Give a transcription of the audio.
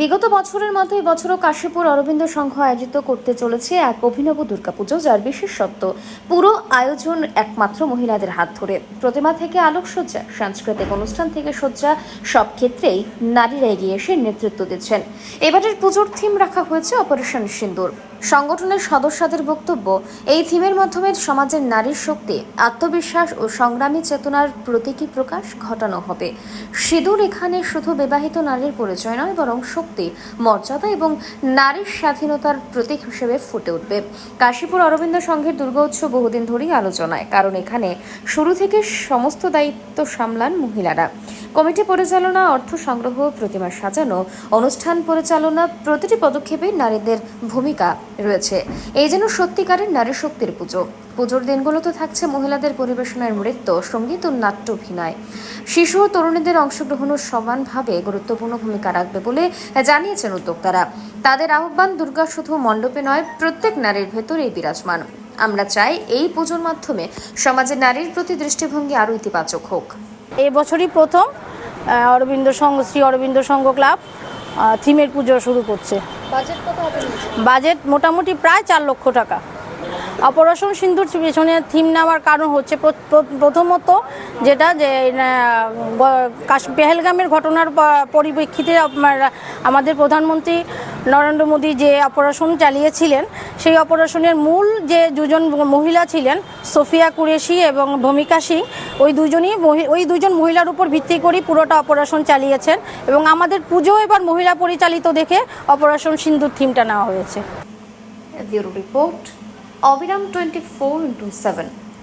বিগত বছরের মতো এই বছরও কাশীপুর অরবিন্দ সংঘ আয়োজিত করতে চলেছে এক অভিনব দুর্গাপুজো, যার বিশেষত্ব পুরো আয়োজন একমাত্র মহিলাদের হাত ধরে। প্রতিমা থেকে আলোকসজ্জা, সাংস্কৃতিক অনুষ্ঠান থেকে সজ্জা, সব ক্ষেত্রেই নারীরা এগিয়ে এসে নেতৃত্ব দিচ্ছেন। এবারের পুজোর থিম রাখা হয়েছে অপারেশন সিন্দুর। সংগঠনের সদস্যদের বক্তব্য, এই থিমের মাধ্যমে সমাজের নারীর শক্তি, আত্মবিশ্বাস ও সংগ্রামী চেতনার প্রতীকী প্রকাশ ঘটানো হবে। সিঁদুর এখানে শুধু বিবাহিত নারীর পরিচয় নয়, বরং শক্তি, মর্যাদা এবং নারীর স্বাধীনতার প্রতীক হিসেবে ফুটে উঠবে। কাশীপুর অরবিন্দ সংঘের দুর্গোৎসব বহুদিন ধরেই আলোচনায়, কারণ এখানে শুরু থেকে সমস্ত দায়িত্ব সামলান মহিলারা। কমিটি পরিচালনা, অর্থ সংগ্রহ, প্রতিমা সাজানো, অনুষ্ঠান পরিচালনা, প্রতিটি পদক্ষেপে নারীদের ভূমিকা রয়েছে। এই যেন সত্যিকারের নারী শক্তির পুজো। পুজোর দিনগুলোতে থাকছে মহিলাদের পরিবেশনার নৃত্য সংগীত ও নাট্য অভিনয়। শিশু ও তরুণীদের অংশগ্রহণও সমানভাবে গুরুত্বপূর্ণ ভূমিকা রাখবে বলে জানিয়েছেন উদ্যোক্তারা। তাদের আহ্বান, দুর্গা শুধু মণ্ডপে নয়, প্রত্যেক নারীর ভেতরেই বিরাজমান। আমরা চাই এই পুজোর মাধ্যমে সমাজের নারীর প্রতি দৃষ্টিভঙ্গি আরও ইতিবাচক হোক। এই বছরই প্রথম অরবিন্দ সংঘ শ্রী অরবিন্দ সংঘ ক্লাব থিমের পুজো শুরু করছে। বাজেট মোটামুটি প্রায় চার লক্ষ টাকা। অপারেশন সিন্দুর পেছনে থিম নেওয়ার কারণ হচ্ছে প্র- প্র- প্রথমত যেটা যে পেহেলগামের ঘটনার পরিপ্রেক্ষিতে আমাদের প্রধানমন্ত্রী নরেন্দ্র মোদী যে অপারেশন চালিয়েছিলেন, সেই অপারেশনের মূল যে দুজন মহিলা ছিলেন, সোফিয়া কুরেশি এবং ভূমিকা সিং, ওই দুজনই ওই দুজন মহিলার উপর ভিত্তি করে পুরোটা অপারেশন চালিয়েছেন এবং আমাদের পুজো এবার মহিলা পরিচালিত দেখে অপারেশন সিন্দুর থিমটা নেওয়া হয়েছে। রিপোর্ট, অবিরাম টোয়েন্টি ফোর ইন্টু সেভেন।